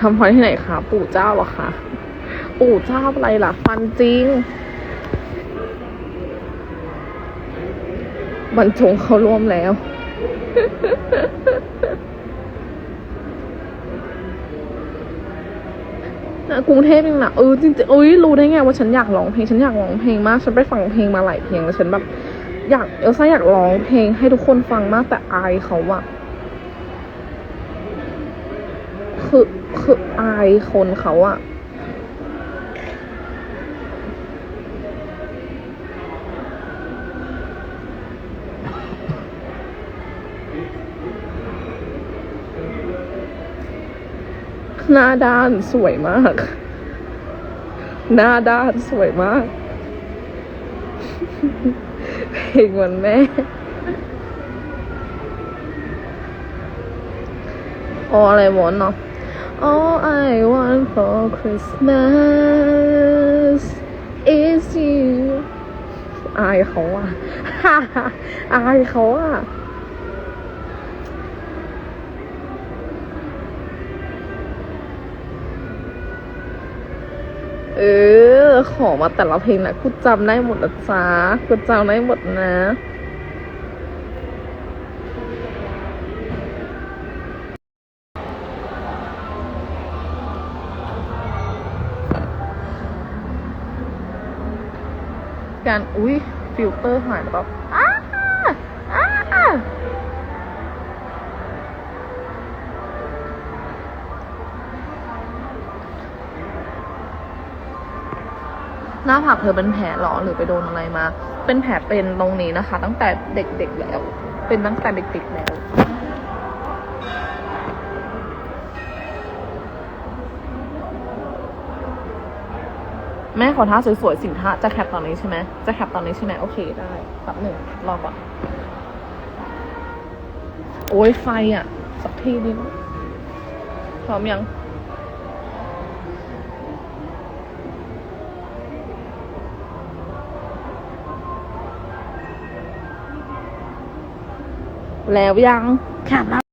ทำพรที่ไหนคะปู่เจ้าเหรอคะปู่เจ้าอะไรล่ะ ฟันจริงบรรจงเขาร่วมแล้ว นะกรุงเทพยังหนักเออจริงๆเอ้ยรู้ได้ไงว่าฉันอยากร้องเพลงฉันอยากร้องเพลงมาก ฉันไปฟังเพลงมาหลายเพลงแล้วฉันแบบ อยากเอลซ่าอยากร้องเพลงให้ทุกคนฟังมากแต่อายเขาอะ คือคืออายคนเขาอะหน้าด้านสวยมาก หน้าด้านสวยมาก เพลงวันแม่ All I want เนาะ All I want for Christmas is you อายเขาอะอายเขาอะเออ ขอมาแต่ละเพลงนะกูจำได้หมดนะจ๊ะกูจำได้หมดนะ การอุ้ยฟิลเตอร์หายแล้วแบบอ้าอ้าหน้าผากเธอเป็นแผลหรอหรือไปโดนอะไรมา เป็นแผลเป็นตรงนี้นะคะ ตั้งแต่เด็กๆแล้ว เป็นตั้งแต่เด็กๆแล้ว แม่ขอท่าสวยๆสินท่าจะแคปตอนนี้ใช่ไหมจะแคปตอนนี้ใช่ไหมโอเคได้แป๊บหนึ่งรอก่อน โอ้ยไฟอะ สักทีนึงพร้อมยังแล้วยังแคปแล้ว